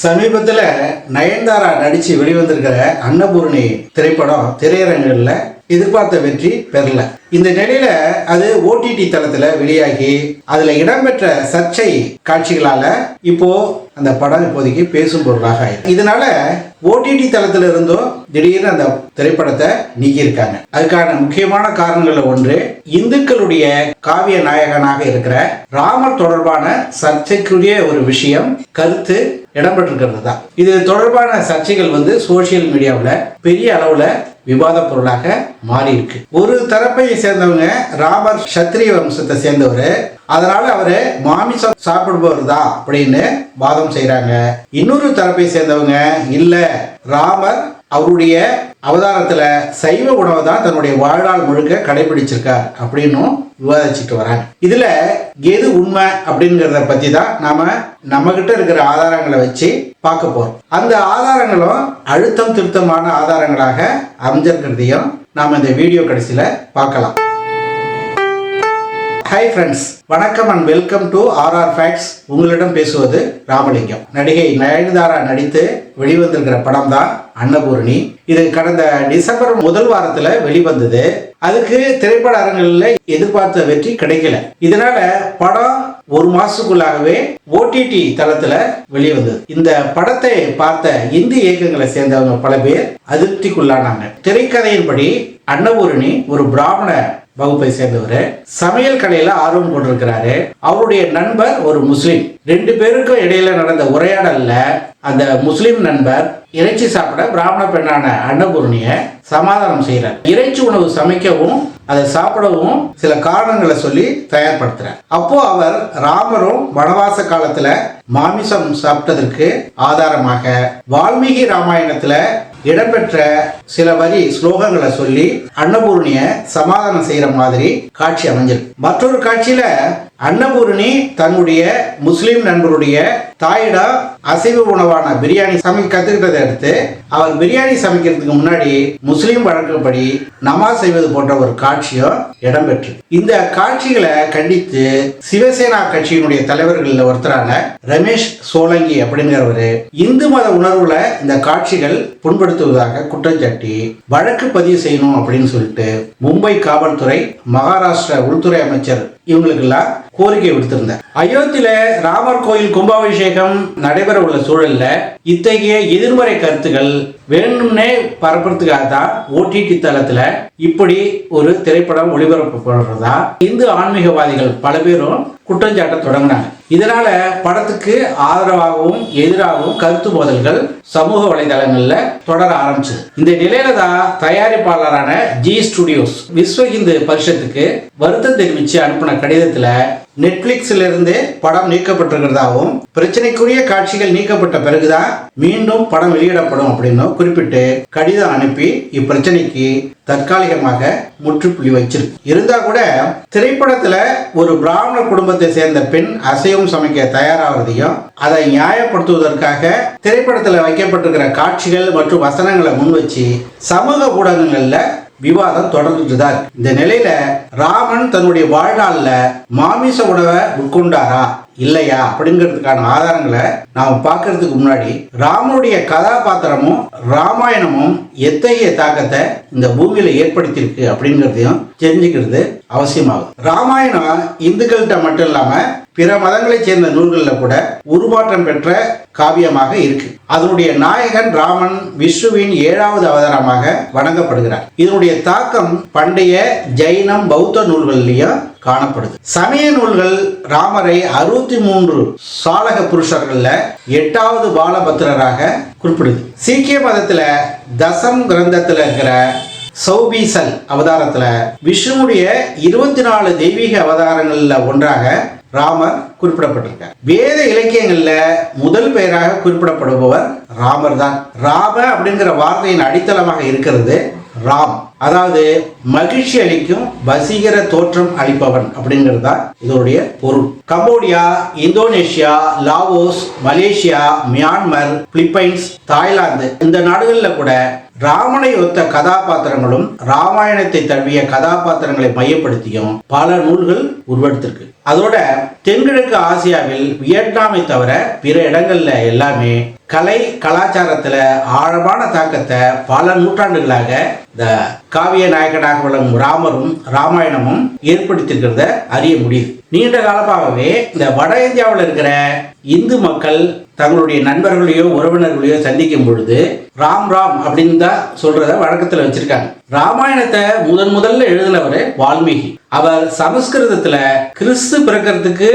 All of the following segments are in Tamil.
சமீபத்தில் நயன்தாரா நடித்து வெளிவந்திருக்கிற அன்னபூர்ணி திரைப்படம் திரையரங்குகளில் எதிர்பார்த்த வெற்றி பெறல இந்த நிலையில அது ஓடிடி தளத்துல வெளியாகி அதுல இடம்பெற்ற சர்ச்சை காட்சிகளால இப்போ அந்த படம் இப்போதைக்கு பேசும் பொருளாக ஆயிடுச்சு. இதனால ஓடிடி தளத்துல இருந்தும் திடீர்னு அந்த திரைப்படத்தை நீக்கியிருக்காங்க அதுக்கான முக்கியமான காரணங்கள்ல ஒன்று இந்துக்களுடைய காவிய நாயகனாக இருக்கிற ராமர் தொடர்பான சர்ச்சைக்குரிய ஒரு விஷயம் கருத்து இடம்பெற்றிருக்கிறது? தான் இது தொடர்பான சர்ச்சைகள் வந்து சோசியல் மீடியாவில் பெரிய அளவில் விவாத பொருளாக மாறி இருக்கு ஒரு தரப்பை சேர்ந்தவங்க ராமர் சத்திரிய வம்சத்தை சேர்ந்தவர். அதனால அவரு மாமிசம் சாப்பிடுபவர் தான் அப்படின்னு வாதம் செய்யறாங்க இன்னொரு தரப்பை சேர்ந்தவங்க இல்ல ராமர் அவருடைய அவதாரத்தில் சைவ உணவை தான் தன்னுடைய வாழ்நாள் முழுக்க கடைபிடிச்சிருக்கார் அப்படின்னும் விவாதிச்சுட்டு வராங்க. இதில் எது உண்மை அப்படிங்கிறத பற்றி தான் நாம் நம்மக்கிட்ட இருக்கிற ஆதாரங்களை வச்சு பார்க்க போகிறோம் அந்த ஆதாரங்களும் அழுத்தம் திருத்தமான ஆதாரங்களாக அமைஞ்சிருக்கிறதையும் நாம் இந்த வீடியோ கடைசியில் பார்க்கலாம். ஹாய் ஃப்ரெண்ட்ஸ் வணக்கம் and welcome to RR facts உங்களிடம் பேசுவது ராமலிங்கம். நடிகை நயன்தாரா நடித்து வெளிவந்திருக்கிற படம் தான் அன்னபூரணி. இது கடந்த டிசம்பர் முதல் வாரத்துல வெளிவந்தது. அதுக்கு திரைப்பட அரங்குகள்ல எதிர்பார்த்த வெற்றி கிடைக்கல. இதனால படம் ஒரு மாசத்துக்குள்ளாகவே ஓடிடி தளத்துல வெளிவந்தது. இந்த படத்தை பார்த்த இந்தி இயக்கங்களை சேர்ந்தவங்க பல பேர் அதிருப்திக்குள்ளானாங்க. திரைக்கதையின்படி அன்னபூரணி ஒரு பிராமண வகுப்பை சேர்ந்தவர். சமையல் கலையில ஆர்வம் கொண்டிருக்கிறாரு. அவருடைய நண்பர் ஒரு முஸ்லீம். ரெண்டு பேருக்கும் இடையில நடந்த உரையாடல்ல அந்த முஸ்லீம் நண்பர் இறைச்சி சாப்பிட பிராமண பெண்ணான அன்னபூர்ணிய சமாதானம் செய்கிறார் இறைச்சி உணவு சமைக்கவும் அதை சாப்பிடவும் சில காரணங்களை சொல்லி தயார்படுத்துறார் அப்போ அவர் ராமரும் வனவாச காலத்துல மாமிசம் சாப்பிட்டதற்கு ஆதாரமாக வால்மீகி ராமாயணத்துல இடம்பெற்ற சில வரி ஸ்லோகங்களை சொல்லி அன்னபூர்ணிய சமாதானம் செய்யற மாதிரி காட்சி அமைஞ்சிருக்கு. மற்றொரு காட்சியில அன்னபூரணி தன்னுடைய முஸ்லிம் நண்பருடைய தாயிடம் அசைவ உணவான பிரியாணி சமைக்க கத்துக்கிட்டதை அடுத்து அவர் பிரியாணி சமைக்கிறதுக்கு முன்னாடி முஸ்லிம் வழக்கப்படி நமாஸ் செய்வது போன்ற ஒரு காட்சியும் இடம்பெற்று. இந்த காட்சிகளை கண்டித்து சிவசேனா கட்சியினுடைய தலைவர்களில் ஒருத்தரான ரமேஷ் சோலங்கி அப்படிங்கிறவரு இந்து மத உணர்வுல இந்த காட்சிகள் புண்படுத்துவதாக குற்றம் சாட்டி வழக்கு பதிவு செய்யணும் அப்படின்னு சொல்லிட்டு மும்பை காவல்துறை மகாராஷ்டிரா உள்துறை அமைச்சர் இவங்களுக்கெல்லாம் கோரிக்கை விடுத்திருந்தேன். அயோத்தியில ராமர் கோயில் கும்பாபிஷேகம் நடைபெற உள்ள சூழல்ல இத்தகைய எதிர்மறை கருத்துக்கள் வேணும்னே பரப்புறதுக்காக தான் ஓடிடி தளத்துல இப்படி ஒரு திரைப்படம் ஒளிபரப்பப்படுறதா? இந்து ஆன்மீகவாதிகள் பல பேரும் குற்றஞ்சாட்ட தொடங்கினாங்க. இதனால படத்துக்கு ஆதரவாகவும் எதிராகவும் கருத்து மோதல்கள் சமூக வலைதளங்கள்ல தொடர ஆரம்பிச்சது. இந்த நிலையில தான் தயாரிப்பாளரான ஜி ஸ்டுடியோஸ் விஸ்வ இந்து பரிஷத்துக்கு வருத்தம் தெரிவித்து அனுப்பின கடிதத்தில் நெட்ஃபிளிக்ஸ்ல இருந்து படம் நீக்கப்பட்டிருக்கிறதாகவும் பிரச்சனைக்குரிய காட்சிகள் நீக்கப்பட்ட பிறகுதான் மீண்டும் படம் வெளியிடப்படும் அப்படின்னு குறிப்பிட்டு கடிதம் அனுப்பி இப்பிரச்சனைக்கு தற்காலிகமாக முற்றுப்புள்ளி வச்சிருக்கு. இருந்தா கூட திரைப்படத்துல ஒரு பிராமண குடும்பத்தை சேர்ந்த பெண் அசைவம் சமைக்க தயாராகிறதையும் அதை நியாயப்படுத்துவதற்காக திரைப்படத்துல வைக்கப்பட்டிருக்கிற காட்சிகள் மற்றும் வசனங்களை முன் வச்சு சமூக ஊடகங்கள்ல விவாதம் தொடர்ந்துட்டு தான் இந்த நிலையில ராமன் தன்னுடைய வாழ்நாள்ல மாமிச உணவை உட்கொண்டாரா இல்லையா அப்படிங்கிறதுக்கான ஆதாரங்களை நாம பார்க்கறதுக்கு முன்னாடி ராமனுடைய கதாபாத்திரமும் ராமாயணமும் எத்தகைய தாக்கத்தை இந்த பூமியில ஏற்படுத்தியிருக்கு அப்படிங்கிறதையும் தெரிஞ்சுக்கிறது அவசியமாகும். ராமாயணம் இந்துக்கள்கிட்ட மட்டும் இல்லாம பிற மதங்களைச் சேர்ந்த நூல்களில் கூட உருமாற்றம் பெற்ற காவியமாக இருக்கு. அதனுடைய நாயகன் ராமன் விஷ்ணுவின் ஏழாவது அவதாரமாக வணங்கப்படுகிறார். இதனுடைய தாக்கம் பண்டைய ஜைனம் பௌத்த நூல்களிலேயும் காணப்படுது. சமய நூல்கள் ராமரை அறுபத்தி மூன்று சாலக புருஷர்கள்ல எட்டாவது பாலபத்திரராக குறிப்பிடுது. சீக்கிய மதத்துல தசம் கிரந்தத்துல இருக்கிற சௌபீசல் அவதாரத்துல விஷ்ணுவுடைய இருபத்தி நாலு தெய்வீக அவதாரங்களில் ஒன்றாக ராமர் குறிப்பிடப்பட்டிருக்கார். வேத இலக்கியங்களில் முதல் பெயராக குறிப்பிடப்படுபவர் ராமர் தான். ராம அப்படிங்கிற வார்த்தையின் அடித்தளமாக இருக்கிறது ராம். அதாவது மகிழ்ச்சி அளிக்கும் வசீகர தோற்றம் அளிப்பவன் அப்படிங்கிறது தான் இதனுடைய பொருள். Cambodia Indonesia Laos Malaysia Myanmar Philippines Thailand இந்த நாடுகளில் கூட ராமனை ஒத்த கதாபாத்திரங்களும் ராமாயணத்தை தழுவிய கதாபாத்திரங்களை மையப்படுத்தியும் பல நூல்கள் உருவெடுத்திருக்கு. அதோட தென்கிழக்கு ஆசியாவில் வியட்நாமை தவிர பிற இடங்கள்ல எல்லாமே கலை கலாச்சாரத்துல ஆழமான தாக்கத்தை பல நூற்றாண்டுகளாக இந்த காவிய நாயகனாக விளங்கும் ராமரும் ராமாயணமும் ஏற்படுத்தியிருக்கிறத அறிய முடியுது. நீண்ட காலமாகவே இந்த வட இந்தியாவில் இருக்கிற இந்து மக்கள் தங்களுடைய நண்பர்களையோ உறவினர்களையோ சந்திக்கும் பொழுது ராம் ராம் அப்படின்னு தான் சொல்றத வழக்கத்தில் வச்சிருக்காங்க. ராமாயணத்தை முதன் முதல்ல எழுதினவர் வால்மீகி. அவர் சமஸ்கிருதத்துல கிறிஸ்து பிறக்கிறதுக்கு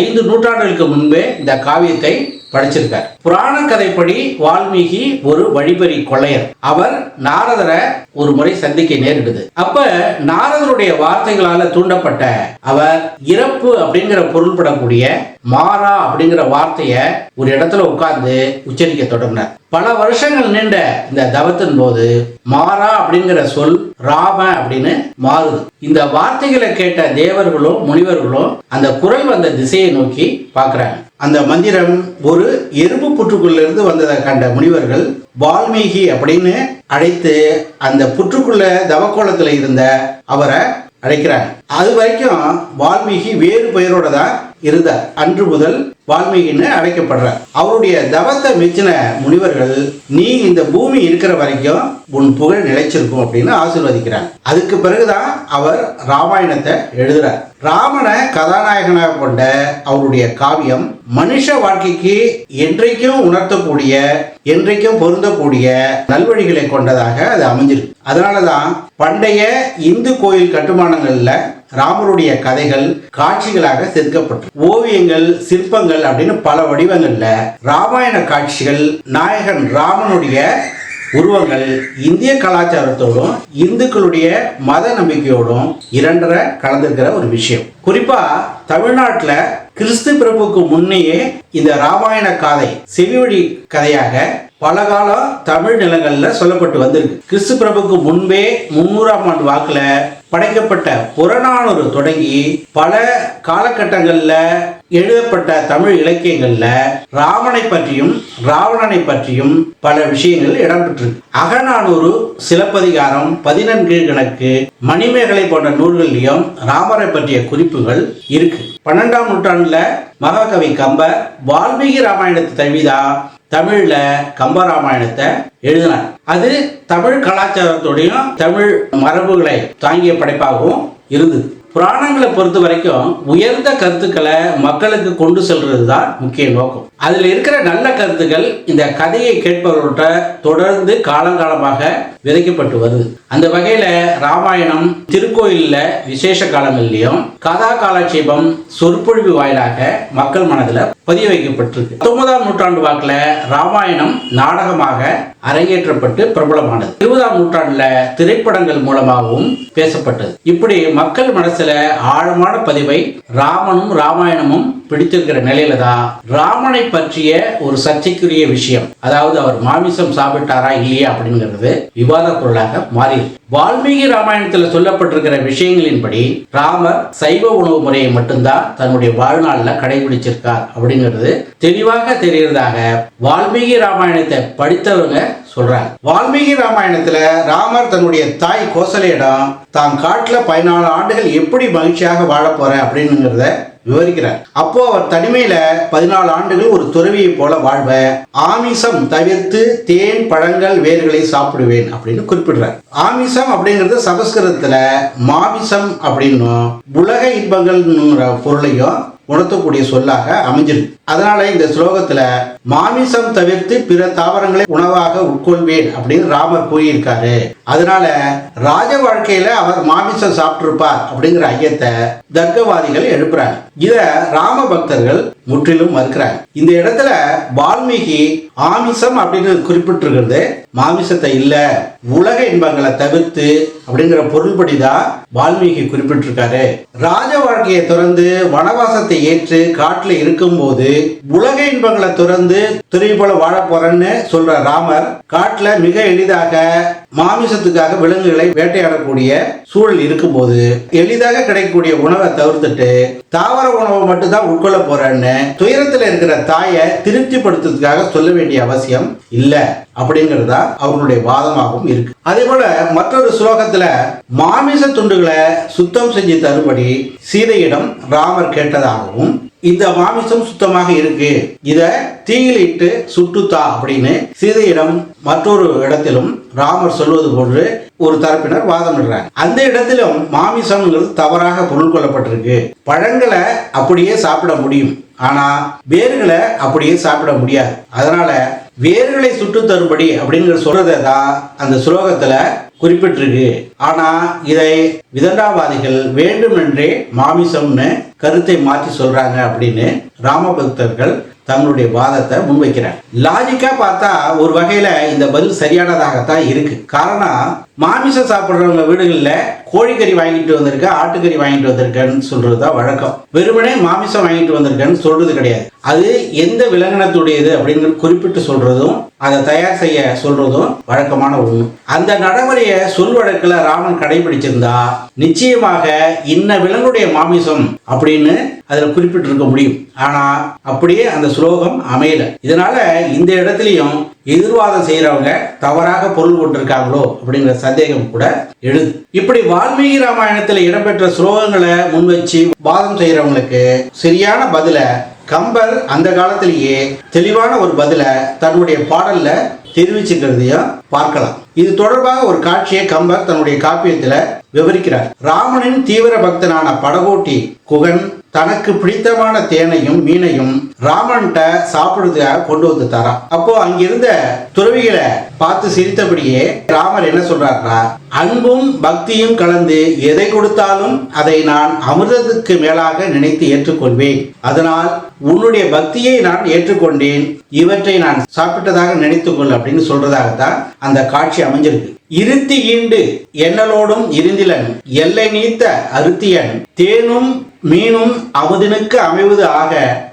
ஐந்து நூற்றாண்டுகளுக்கு முன்பே இந்த காவியத்தை படைச்சிருக்கார். புராண கதைப்படி வால்மீகி ஒரு வழிபறி கொள்ளையர். அவர் நாரதரை ஒரு முறை சந்திக்க நேரிடுது. அப்ப நாரதருடைய வார்த்தைகளால தூண்டப்பட்ட அவர் இறப்பு அப்படிங்கிற பொருள்படக்கூடிய மாறா அப்படிங்கிற வார்த்தைய ஒரு இடத்துல உட்கார்ந்து உச்சரிக்க தொடங்கினார். பல வருஷங்கள் நீண்ட இந்த தவத்தின் போது மாறா அப்படிங்கிற சொல் ராம அப்படின்னு மாறுது. இந்த வார்த்தைகளை கேட்ட தேவர்களும் முனிவர்களும் அந்த குரல் வந்த திசையை நோக்கி பார்க்கறாங்க. அந்த மந்திரம் ஒரு எறும்பு புற்றுக்குள்ள இருந்து வந்ததை கண்ட முனிவர்கள் வால்மீகி அப்படின்னு அழைத்து அந்த புற்றுக்குள்ள தவக்கோலத்தில் இருந்த அவரை அழைக்கிறார். அது வரைக்கும் வால்மீகி வேறு பெயரோட தான் இருந்தார். அன்று முதல் வால்மீகின்னு அழைக்கப்படுறார். அவருடைய தவத்தை மிச்சின முனிவர்கள் நீ இந்த பூமி இருக்கிற வரைக்கும் உன் புகழ் நிலைச்சிருக்கும் அப்படின்னு ஆசீர்வதிக்கிறாங்க அதுக்கு பிறகுதான் அவர் ராமாயணத்தை எழுதுறார். ராமனை கதாநாயகனாக கொண்ட அவருடைய காவியம் மனுஷ வாழ்க்கைக்கு என்றைக்கும் உணர்த்தக்கூடிய என்றைக்கும் பொருந்தக்கூடிய நல்வழிகளை கொண்டதாக அது அமைஞ்சிருக்கு. அதனாலதான் பண்டைய இந்து கோயில் கட்டுமானங்கள்ல ராமருடைய கதைகள் காட்சிகளாக செதுக்கப்பட்டு ஓவியங்கள் சிற்பங்கள் அப்படின்னு பல வடிவங்கள்ல ராமாயண காட்சிகள் நாயகன் ராமனுடைய உருவங்கள் இந்திய கலாச்சாரத்தோடும் இந்துக்களுடைய மத நம்பிக்கையோடும் இரண்டரை கலந்திருக்கிற ஒரு விஷயம். குறிப்பா தமிழ்நாட்டில் கிறிஸ்து பிறப்புக்கு முன்னையே இந்த ராமாயண காதை செவிவழி கதையாக பல காலம் தமிழ் நிலங்களில் சொல்லப்பட்டு வந்திருக்கு. கிறிஸ்து பிரபுக்கு முன்பே முன்னூறாம் ஆண்டு வாக்கில் படைக்கப்பட்ட புறநானூறு தொடங்கி பல காலகட்டங்களில் எழுதப்பட்ட தமிழ் இலக்கியங்கள்ல ராவனை பற்றியும் ராவணனை பற்றியும் பல விஷயங்கள் இடம்பெற்றிருக்கு. அகநானூறு சிலப்பதிகாரம் பதினெண்கீழ்கணக்கு மணிமேகலை போன்ற நூல்கள்லையும் ராமரை பற்றிய குறிப்புகள் இருக்கு. பன்னெண்டாம் நூற்றாண்டுல மகாகவி கம்பர் வால்மீகி ராமாயணத்தை தழுவிதா தமிழ்ல கம்பராமாயணத்தை எழுதினார். அது தமிழ் கலாச்சாரத்தோடையும் தமிழ் மரபுகளை தாங்கிய படைப்பாகவும் இருந்தது. புராணங்களை பொறுத்த வரைக்கும் உயர்ந்த கருத்துக்களை மக்களுக்கு கொண்டு செல்றது தான் முக்கிய நோக்கம். அதில் இருக்கிற நல்ல கருத்துக்கள் இந்த கதையை கேட்பவர்கள்ட்ட தொடர்ந்து காலங்காலமாக விதைக்கப்பட்டு வருது அந்த வகையில ராமாயணம் திருக்கோயில்ல விசேஷ காலங்கள்லயும் கதா காலட்சேபம் சொற்பொழிவு வாயிலாக மக்கள் மனதில் பதிய வைக்கப்பட்டிருக்கு. பத்தொன்பதாம் நூற்றாண்டு வாக்குல ராமாயணம் நாடகமாக அரங்கேற்றப்பட்டு பிரபலமானது. இருபதாம் நூற்றாண்டுல திரைப்படங்கள் மூலமாகவும் பேசப்பட்டது. இப்படி மக்கள் மனசுல ஆழமான பதிவை ராமனும் ராமாயணமும் பிடித்திருக்கிற நிலையில தான் ராமனை பற்றிய ஒரு சர்ச்சைக்குரிய விஷயம். அதாவது அவர் மாமிசம் சாப்பிட்டாரா இல்லையா அப்படிங்கிறது விவாத பொருளாக மாறி வால்மீகி ராமாயணத்தில் சொல்லப்பட்டிருக்கிற விஷயங்களின்படி ராமர் சைவ உணவு முறையை மட்டும்தான் தன்னுடைய வாழ்நாளில் கடைபிடிச்சிருக்கார் அப்படிங்கிறது தெளிவாக தெரிகிறதாக வால்மீகி ராமாயணத்தை படித்தவங்க சொல்றாங்க. வால்மீகி ராமாயணத்துல ராமர் தன்னுடைய தாய் கோசலையிடம் தான் காட்டுல பதினாலு ஆண்டுகள் எப்படி மகிழ்ச்சியாக வாழ போறேன் அப்படிங்கிறத விவரிக்கிறார். அப்போ அவர் தனிமையில பதினாலு ஆண்டுகள் ஒரு துறவியை போல வாழ்வ ஆமிசம் தவிர்த்து தேன் பழங்கள் வேர்களை சாப்பிடுவேன் அப்படின்னு குறிப்பிடுறார். ஆமிசம் அப்படிங்கிறது சமஸ்கிருதத்துல மாமிசம் அப்படின்னும் உலக இன்பங்கள்ங்கிற பொருளையும் உணர்த்தக்கூடிய சொல்லாக அமைஞ்சிருக்கு. அதனால இந்த ஸ்லோகத்துல மாமிசம் தவிர்த்து பிற தாவரங்களை உணவாக உட்கொள்வேன் அப்படின்னு ராமர் கூறியிருக்காரு. அதனால ராஜ வாழ்க்கையில அவர் மாமிசம் சாப்பிட்டிருப்பார் அப்படிங்கிற ஐயத்தை தர்க்கவாதிகள் எழுப்புறாங்க. இத ராம பக்தர்கள் முற்றிலும் மறுக்கிறாங்க. இந்த இடத்துல வால்மீகி ஆமிசம் அப்படின்னு குறிப்பிட்டிருக்கிறது. மாமிசத்தை இல்ல உலக இன்பங்களை தவிர்த்து அப்படிங்கிற பொருள்படி தான் வால்மீகி குறிப்பிட்டிருக்காரு. ராஜ வாழ்க்கையை துறந்து வனவாசத்தை ஏற்று காட்டுல இருக்கும்போது உலக இன்பங்களை துறந்து துறை போல வாழ போறேன்னு சொல்ற ராமர் காட்டுல மிக எளிதாக மாமிசத்துக்காக விலங்குகளை வேட்டையாடக்கூடிய சூழல் இருக்கும்போது எளிதாக கிடைக்கக்கூடிய உணவை தவிர்த்துட்டு தாவர உணவை மட்டும்தான் உட்கொள்ள போறேன்னு துயரத்தில் இருக்கிற தாயை திருப்திப்படுத்துறதுக்காக சொல்ல வேண்டிய அவசியம் இல்லை அப்படிங்கறதா அவர்களுடைய வாதமாகவும் இருக்கு. அதே போல மற்றொரு ஸ்லோகத்துல மாமிச துண்டுகளை சுத்தம் செஞ்சு தரும்படி சீதையிடம் ராமர் கேட்டதாகவும் இந்த மாமிசம் சுத்தமாக இருக்கு. இத தீயில் இட்டு சுட்டுத்தா அப்படின்னு சீதையிடம் மற்றொரு இடத்திலும் ராமர் சொல்வது போன்று ஒரு தரப்பினர் வாதமிடுறாங்க அந்த இடத்திலும் மாமிசம்ங்கிறது தவறாக பொருள் கொள்ளப்பட்டிருக்கு. பழங்களை அப்படியே சாப்பிட முடியும். ஆனா வேர்களை அப்படியே சாப்பிட முடியாது. அதனால வேர்களை சுட்டு தரும்படி அப்படிங்கிற சொல்றதை தான் அந்த ஸ்லோகத்துல குறிப்பிட்டிருக்கு. ஆனா இதை விதண்டாவாதிகள் வேண்டுமென்றே மாமிசம்னு கருத்தை மாற்றி சொல்றாங்க அப்படின்னு ராமபக்தர்கள் தங்களுடைய வாதத்தை முன்வைக்கிறார். லாஜிக்கா பார்த்தா ஒரு வகையில இந்த பதில் சரியானதாகத்தான் இருக்கு. காரணம் மாமிசம் சாப்பிட்றவங்க வீடுகளில் கோழிக்கறி வாங்கிட்டு வந்திருக்க ஆட்டுக்கறி வாங்கிட்டு வந்திருக்கேன்னு சொல்றது தான் வழக்கம். வெறுமனே மாமிசம் வாங்கிட்டு வந்திருக்கேன்னு சொல்றது கிடையாது. அது எந்த விலங்கினத்துடையது அப்படின்னு குறிப்பிட்டு சொல்றதும் அதை தயார் செய்ய சொல்றதும் வழக்கமான ஒண்ணு. அந்த நடைமுறையை சொல் வழக்குல ராமன் கடைபிடிச்சிருந்தா நிச்சயமாக இன்ன விலங்குடைய மாமிசம் அப்படின்னு அதில் குறிப்பிட்டிருக்க முடியும். ஆனா அப்படியே அந்த ஸ்லோகம் அமையல. இதனால இந்த இடத்துலையும் எதிர்வாதம் செய்யறவங்க தவறாக பொருள் கொண்டிருக்காங்களோ அப்படிங்கிற சந்தேகம் கூட எழுது. இப்படி வால்மீகி ராமாயணத்தில் இடம்பெற்ற ஸ்லோகங்களை முன்வச்சு வாதம் செய்யறவங்களுக்கு சரியான பதில கம்பர் அந்த காலத்திலேயே தெளிவான ஒரு பதில தன்னுடைய பாடல்ல தெரிவிச்சுக்கிறதையும் பார்க்கலாம். இது தொடர்பாக ஒரு காட்சியை கம்பர் தன்னுடைய காப்பியத்துல விவரிக்கிறார். ராமனின் தீவிர பக்தனான படகோட்டி குகன் தனக்கு பிடித்தமான தேனையும் மீனையும் ராமன்கிட்ட சாப்பிடுறதுக்காக கொண்டு வந்து தரான். அப்போ அங்கிருந்த துறவிகளை பார்த்து சிரித்தபடியே ராமர் என்ன சொல்றாருனா அன்பும் பக்தியும் கலந்து எதை கொடுத்தாலும் அதை நான் அமிர்தத்துக்கு மேலாக நினைத்து ஏற்றுக்கொள்வேன். அதனால் உன்னுடைய பக்தியை நான் ஏற்றுக்கொண்டேன். இவற்றை நான் சாப்பிட்டதாக நினைத்துக்கொள் அப்படின்னு சொல்றதாகத்தான் அந்த காட்சி அமைஞ்சிருக்கு. இருத்தி ஈண்டு என்னலோடும் இருந்திலன் எல்லை நீத்த அருத்தியன் தேனும் மீனும் அமுதினுக்கு அமைவது ஆக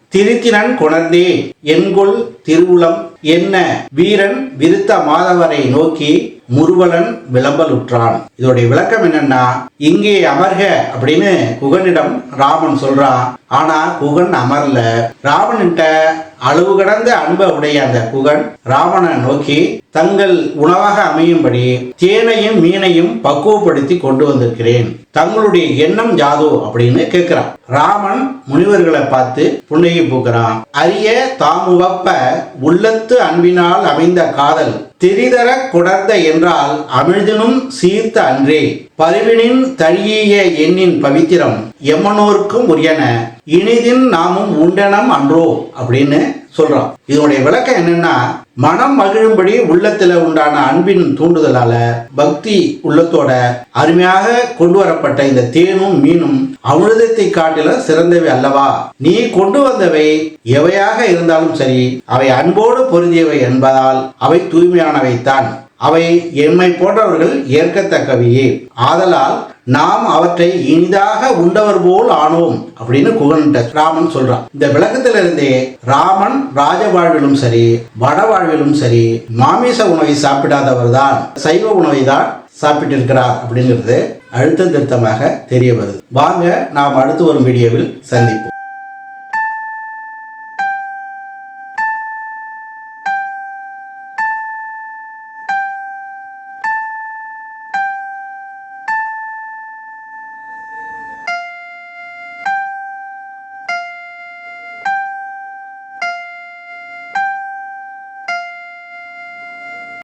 திருத்தினன் கொணர்ந்தே என்கொள் திருவுளம் என்ன வீரன் விருத்த மாதவரை நோக்கி முருவலன் விளம்பலுற்றான். இதோடைய விளக்கம் என்னன்னா இங்கே அமர்க அப்படின்னு குகனிடம் ராமன் சொல்றான் ஆனா குகன் அமர்ல. ராவணன்ட்ட அளவு கடந்த அன்பை உடைய அந்த குகன் ராவணனை நோக்கி தங்கள் உணவாக அமையும்படி தேனையும் மீனையும் பக்குவப்படுத்தி கொண்டு வந்திருக்கிறேன். தங்களுடைய எண்ணம் ஜாதோ அப்படின்னு கேட்கிறான். ராமன் முனிவர்களை பார்த்து புன்னகை பூக்கிறான். அரிய தாமுவப்ப உள்ளத்து அன்பினால் அமைந்த காதல் திரிதர குடர்ந்த என்றால் அமிழ்தனும் சீர்த்த அன்றே. பருவினின் தழியிய எண்ணின் பவித்திரம். எம்மனோருக்கும் உரியன. இனிதின் நாமும் உண்டனம் அன்றோ அப்படின்னு சொல்றோம் இதனுடைய விளக்கம் என்னன்னா மனம் மகிழும்படி உள்ளத்துல உண்டான அன்பின் தூண்டுதலால பக்தி உள்ளத்தோட அருமையாக கொண்டு வரப்பட்ட இந்த தேனும் மீனும் அமிர்தத்தை காட்டில சிறந்தவை அல்லவா? நீ கொண்டு வந்தவை எவையாக இருந்தாலும் சரி அவை அன்போடு பொருந்தியவை என்பதால் அவை தூய்மையானவை தான் அவை எம்மை போன்றவர்கள் ஏற்கத்தக்கவையே. ஆதலால் நாம் அவற்றை இனிதாக உண்டவர் போல் ஆனோம் அப்படின்னு குகன்கிட்ட ராமன் சொல்றான். இந்த விளக்கத்திலிருந்தே ராமன் ராஜ வாழ்விலும் சரி வட வாழ்விலும் சரி மாமிச உணவை சாப்பிடாதவர் தான் சைவ உணவை தான் சாப்பிட்டிருக்கிறார் அப்படிங்கிறது அழுத்த திருத்தமாக தெரிய வருது. வாங்க நாம் அடுத்து வரும் வீடியோவில் சந்திப்போம்.